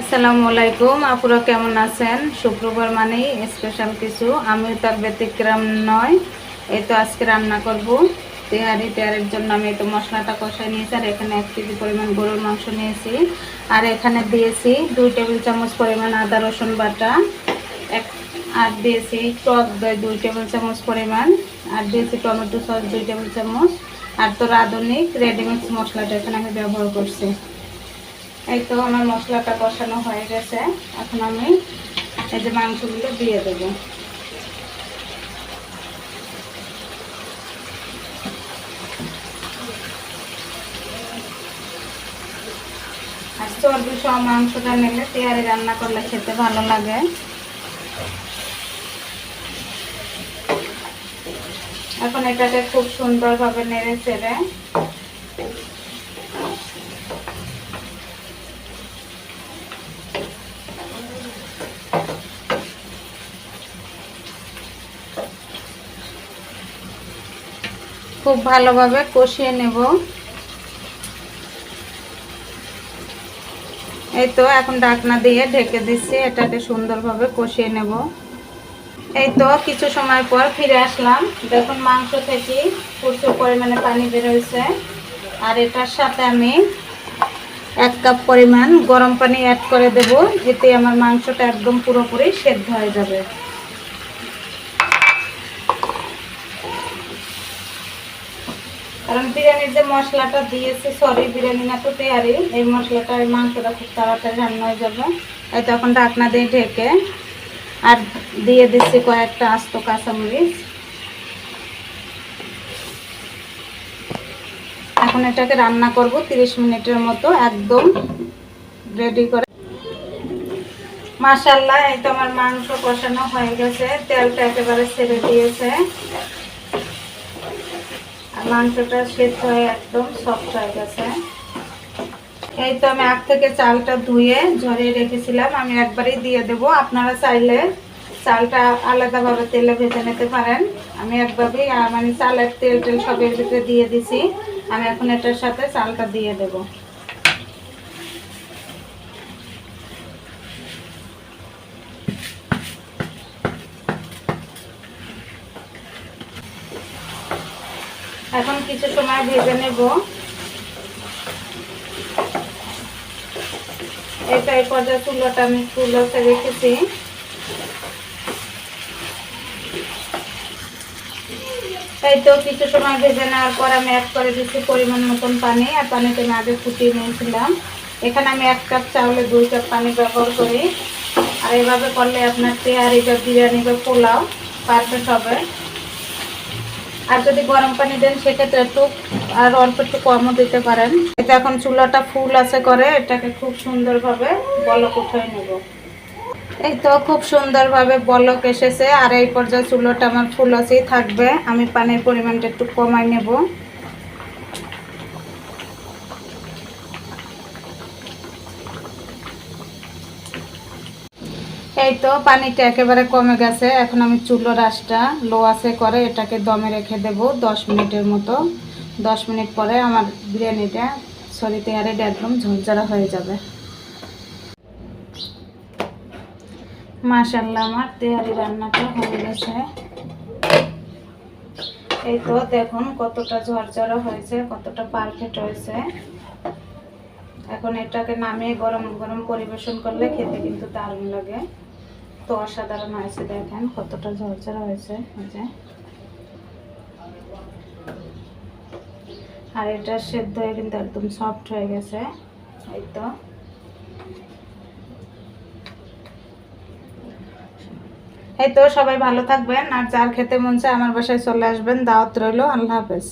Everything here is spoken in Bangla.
আসসালামু আলাইকুম, আপুরা কেমন আছেন? শুক্রবার মানেই স্পেশাল কিছু। আমিও তার ব্যতিক্রম নয়, এই তো আজকে রান্না করব। তেহারি তেহারির জন্য আমি তো মশলাটা কষাই নিয়েছি, আর এখানে এক কেজি পরিমাণ গরুর মাংস নিয়েছি। আর এখানে দিয়েছি দুই টেবিল চামচ পরিমাণ আদা রসুন বাটা, এক, আর দিয়েছি টক দই দুই টেবিল চামচ পরিমাণ, আর দিয়েছি টমেটো সস দুই টেবিল চামচ, আর তোর আধুনিক রেডিমিক্স মশলাটা এখানে আমি ব্যবহার করছি। এই তো আমার মশলাটা কষানো হয়ে গেছে। এখন আমি এই যে মাংসগুলো দিয়ে দেব। আর চর্বি সহ মাংসটা নিলে তেয়ারে রান্না করলে খেতে ভালো লাগে। এখন এটাকে খুব সুন্দরভাবে নেড়ে চেড়ে খুব ভালোভাবে কষিয়ে নেব। এই তো এখন ডাকনা দিয়ে ঢেকে দিচ্ছি, এটাকে সুন্দরভাবে কষিয়ে নেব। এই তো কিছু সময় পর ফিরে আসলাম। দেখুন মাংস থেকে প্রচুর পরিমাণে পানি বেরোয়েছে আর এটার সাথে আমি এক কাপ পরিমাণ গরম পানি অ্যাড করে দেব এতে আমার মাংসটা একদম পুরোপুরি সেদ্ধ হয়ে যাবে। কারণ বিরিয়ানির যে মশলাটা দিয়েছি সরি বিরিয়ানি না তো তেয়ারি। এই মশলাটা, এই মাংসটা খুব তাড়াতাড়ি রান্না হয়ে যাবে। এই তখন ঢাকনা দিয়ে ঢেকে আর দিয়ে দিচ্ছি কয়েকটা আস্ত কাঁচামরিচ। এখন এটাকে রান্না করব 30 মিনিটের মতো, একদম রেডি করে। মাশাল্লাহ এই তো আমার মাংস কষানো হয়ে গেছে, তেলটা একেবারে ছেড়ে দিয়েছে। মাংসটা সেদ্ধ হয়ে একদম সফট হয়ে গেছে। এই তো আমি আগ থেকে চালটা ধুয়ে ঝরিয়ে রেখেছিলাম। আমি একবারই দিয়ে দেব। আপনারা চাইলে চালটা আলাদাভাবে তেলে ভেজে নিতে পারেন। আমি একভাবেই মানে চালের তেল টেল সবের ভিতরে দিয়ে দিছি। আমি এখন এটার সাথে চালটা দিয়ে দেব। এখন কিছু সময় ভেজে নেব। এটা এই পর্যায়ে চুলোটা আমি চুলোতে রেখেছি। এই তো কিছু সময় ভেজে নেওয়ার পর আমি অ্যাড করে দিচ্ছি পরিমাণ মতন পানি আর পানিতে আমি আগে ফুটিয়ে নিয়েছিলাম। এখানে আমি এক কাপ চাউলে দুই কাপ পানি ব্যবহার করি। আর এভাবে করলে আপনার তেয়ারি বা বিরিয়ানি বা পোলাও পারফেক্ট হবে। আর যদি গরম পানি দেন, সেক্ষেত্রে একটু আর অল্প একটু কমও দিতে পারেন। এটা এখন চুলাটা ফুল আছে করে, এটাকে খুব সুন্দরভাবে বলক উঠিয়ে নেব। এই তো খুব সুন্দরভাবে বলক এসেছে, আর এই পর্যায়ে চুলোটা আমার ফুল আছেই থাকবে। আমি পানির পরিমাণটা একটু কমাই নেব। এই তো পানিটা একেবারে কমে গেছে। এখন আমি চুলো রাসটা লো আছে করে এটাকে দমে রেখে দেব দশ মিনিটের মতো। দশ মিনিট পরে আমার বিরিয়ানিটা সরি তেয়ারিটা একদম ঝরঝরা হয়ে যাবে। মাশাল্লাহ আমার তেয়ারি রান্নাটা হয়ে গেছে। এই তো দেখুন কতটা ঝরঝরা হয়েছে, কতটা পারফেক্ট হয়েছে। এখন এটাকে নামিয়ে গরম গরম পরিবেশন করলে খেতে কিন্তু দারুণ লাগে। তো অসাধারণ হয়েছে দেখেন, কতটা ঝরঝরা হয়েছে যে। আর এটা সেদ্ধ হয়ে কিন্তু একদম সফট হয়ে গেছে, এই তো। এই তো, সবাই ভালো থাকবেন, আর যার খেতে মন চায় আমার বাসায় চলে আসবেন, দাওয়াত রইল, আল্লাহ হাফেজ।